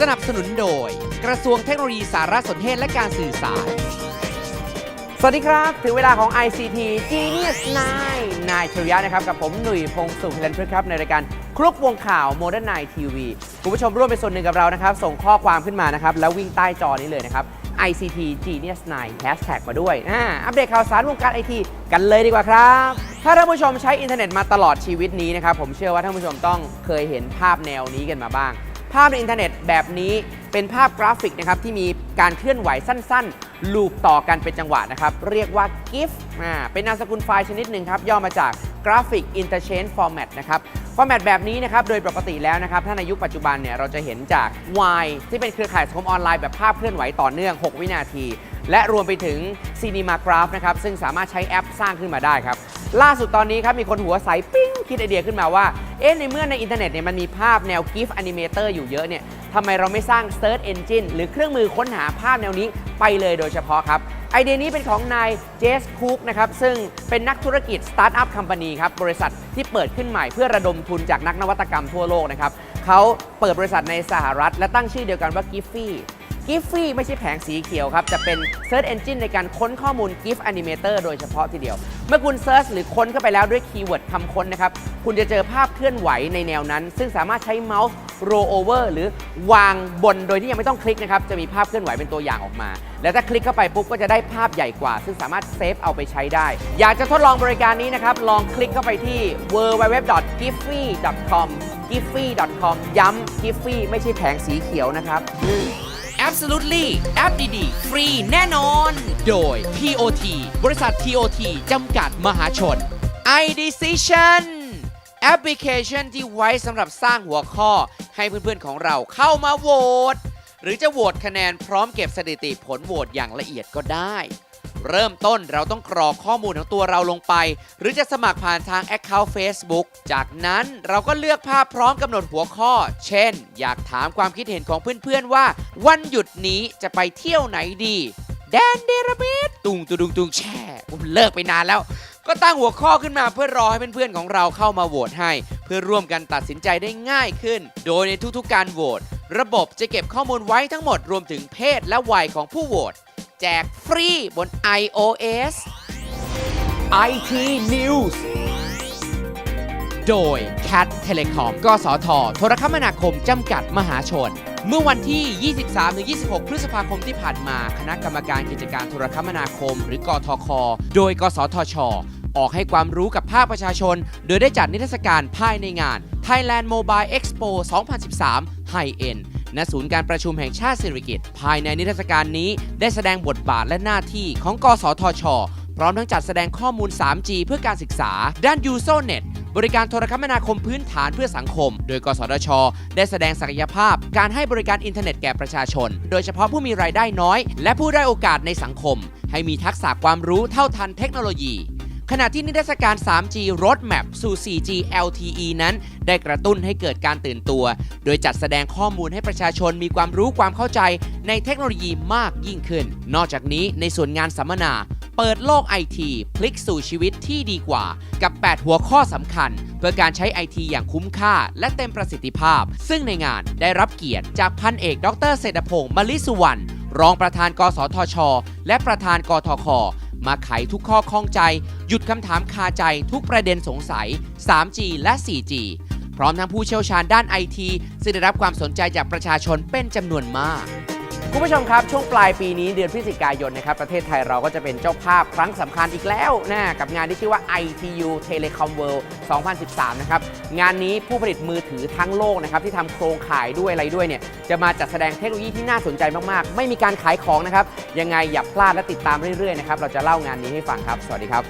สนับสนุนโดย กระทรวงเทคโนโลยีสารสนเทศและการสื่อสาร สวัสดีครับ ถึงเวลาของ ICT Genius 9นายชริยะนะครับ กับผมหนุ่ยพงศ์สุขเลันพฤกษ์ครับ ในรายการครุกวงข่าว Modern Night TV คุณผู้ชมร่วมเป็นส่วนหนึ่งกับเรานะครับ ส่งข้อความขึ้นมานะครับ แล้ววิ่งใต้จอนี้เลยนะครับ ICT Genius 9 Hashtag มาด้วยอ่าอัปเดตข่าวสารวงการไอทีกันเลยดีกว่าครับ ถ้าท่านผู้ชมใช้อินเทอร์เน็ตมาตลอดชีวิตนี้นะครับ ผมเชื่อว่าท่านผู้ชมต้องเคยเห็นภาพแนวนี้กันมาบ้าง ภาพในอินเทอร์เน็ตแบบนี้เป็นภาพกราฟิกนะครับที่มีการเคลื่อนไหวสั้นๆ ลูปต่อกันเป็นจังหวะนะครับ เรียกว่า GIF อ่าเป็นนามสกุลไฟล์ชนิดหนึ่งครับ ย่อมาจาก Graphic Interchange Format นะครับฟอร์แมตแบบนี้นะครับ โดยปกติแล้วนะครับ ถ้าในยุคปัจจุบันเนี่ย เราจะเห็นจาก Y ที่เป็นเครือข่ายสังคมออนไลน์แบบภาพเคลื่อนไหวต่อเนื่อง 6 วินาที และรวมไปถึง Cinema Graph นะครับ ซึ่งสามารถใช้แอปสร้างขึ้นมาได้ครับ ล่าสุดตอนนี้ครับมีคนหัวใสปิ้งคิดไอเดียขึ้นมาว่า เอ๊ะในเมื่อในอินเทอร์เน็ตเนี่ยมันมีภาพแนว GIF Animator อยู่เยอะเนี่ยทำไมเราไม่สร้าง Search Engine หรือเครื่องมือค้นหาภาพแนวนี้ไปเลยโดยเฉพาะครับไอเดียนี้เป็นของนายเจสคุกนะครับ ซึ่งเป็นนักธุรกิจสตาร์ทอัพคัมพานีครับ บริษัทที่เปิดขึ้นใหม่เพื่อระดมทุนจากนักนวัตกรรมทั่วโลกนะครับเขาเปิดบริษัทในสหรัฐ และตั้งชื่อเดียวกันว่า Giphy Giphy ไม่ใช่แผงสีเขียวครับ จะเป็น Search Engine ในการค้นข้อมูล GIF Animator โดยเฉพาะทีเดียว เมื่อคุณ Search หรือค้นเข้าไปแล้วด้วยคีย์เวิร์ดคำค้นนะครับ คุณจะเจอภาพเคลื่อนไหวในแนวนั้น ซึ่งสามารถใช้เมาส์ roll over หรือวางบนโดยที่ยังไม่ต้องคลิกนะครับ จะมีภาพเคลื่อนไหวเป็นตัวอย่างออกมา แล้วถ้าคลิกเข้าไปปุ๊บก็จะได้ภาพใหญ่กว่า ซึ่งสามารถเซฟเอาไปใช้ได้ อยากจะทดลองบริการนี้นะครับ ลองคลิกเข้าไปที่ www.giffy.com giffy.com ย้ำ giffy ไม่ใช่แผงสีเขียวนะครับ Absolutely แอปดีๆ ฟรีแน่นอน โดย TOT บริษัท TOT จำกัดมหาชน iDecision แอปพลิเคชันที่ไว้สำหรับสร้างหัวข้อให้เพื่อนๆของเราเข้ามาโหวตหรือจะโหวตคะแนนพร้อมเก็บสถิติผลโหวตอย่างละเอียดก็ได้ เริ่มต้นเราต้องกรอกข้อมูลของตัวเราลงไป หรือจะสมัครผ่านทาง Account Facebook จากนั้นเราก็เลือกภาพพร้อมกำหนดหัวข้อ เช่น อยากถามความคิดเห็นของเพื่อนๆว่า วันหยุดนี้จะไปเที่ยวไหนดีแดนเดรเมดตุงตุดุงตุงแช่ผมเลิกไปนานแล้ว ก็ตั้งหัวข้อขึ้นมาเพื่อรอให้เพื่อนๆของเราเข้ามาโหวตให้ เพื่อร่วมกันตัดสินใจได้ง่ายขึ้น โดยในทุกๆการโหวตระบบจะเก็บข้อมูลไว้ทั้งหมดรวมถึงเพศและวัยของผู้โหวต แจกฟรีบน iOS IT News โดย Cat Telecom กสทโทรคมนาคมจำกัดมหาชน เมื่อวันที่ 23-26 พฤษภาคมที่ผ่านมา คณะกรรมการกิจการโทรคมนาคม หรือกทค โดย กสทช ออกให้ความรู้กับภาคประชาชน โดยได้จัดนิทรรศการภายในงาน Thailand Mobile Expo 2013 High End ณศูนย์การประชุมแห่งชาติสิริกิติ์ภายในนิทรรศการนี้ได้แสดงบทบาทและหน้าที่ของกสทช พร้อมทั้งจัดแสดงข้อมูล 3G เพื่อการศึกษา ด้าน u s o n e t บริการโทรคมนาคมพื้นฐานเพื่อสังคม โดย กสทช ได้แสดงศักยภาพ การให้บริการอินเทอร์เน็ตแก่ประชาชน โดยเฉพาะผู้มีรายได้น้อย และผู้ได้โอกาสในสังคม ให้มีทักษะความรู้เท่าทันเทคโนโลยี ขณะที่นิทรรศการ 3G Roadmap สู่ 4G LTE นั้น ได้กระตุ้นให้เกิดการตื่นตัว โดยจัดแสดงข้อมูลให้ประชาชนมีความรู้ความเข้าใจในเทคโนโลยีมากยิ่งขึ้น นอกจากนี้ในส่วนงานสัมมนา เปิดโลกไอทีพลิกสู่ชีวิตที่ดีกว่า กับ 8 หัวข้อสำคัญ เพื่อการใช้ไอทีอย่างคุ้มค่า และเต็มประสิทธิภาพ ซึ่งในงานได้รับเกียรติจากพันเอก ดรเศรษฐพงศ์มลิสุวรรณรองประธานกสทช และประธานกทค มาไขทุกข้อข้องใจ หยุดคำถามคาใจทุกประเด็นสงสัย 3G และ 4G พร้อมทั้งผู้เชี่ยวชาญด้านไอทีซึ่งได้รับความสนใจจากประชาชนเป็นจำนวนมาก คุณผู้ชมครับ ช่วงปลายปีนี้เดือนพฤศจิกายนนะครับ ประเทศไทยเราก็จะเป็นเจ้าภาพครั้งสำคัญอีกแล้วนะกับงานที่ชื่อว่า ITU Telecom World 2013 นะครับ งานนี้ผู้ผลิตมือถือทั้งโลกนะครับ ที่ทำโครงข่ายด้วยอะไรด้วยเนี่ย จะมาจัดแสดงเทคโนโลยีที่น่าสนใจมาก ๆ ไม่มีการขายของนะครับ ยังไงอย่าพลาดและติดตามเรื่อย ๆ นะครับ เราจะเล่างานนี้ให้ฟังครับ สวัสดีครับ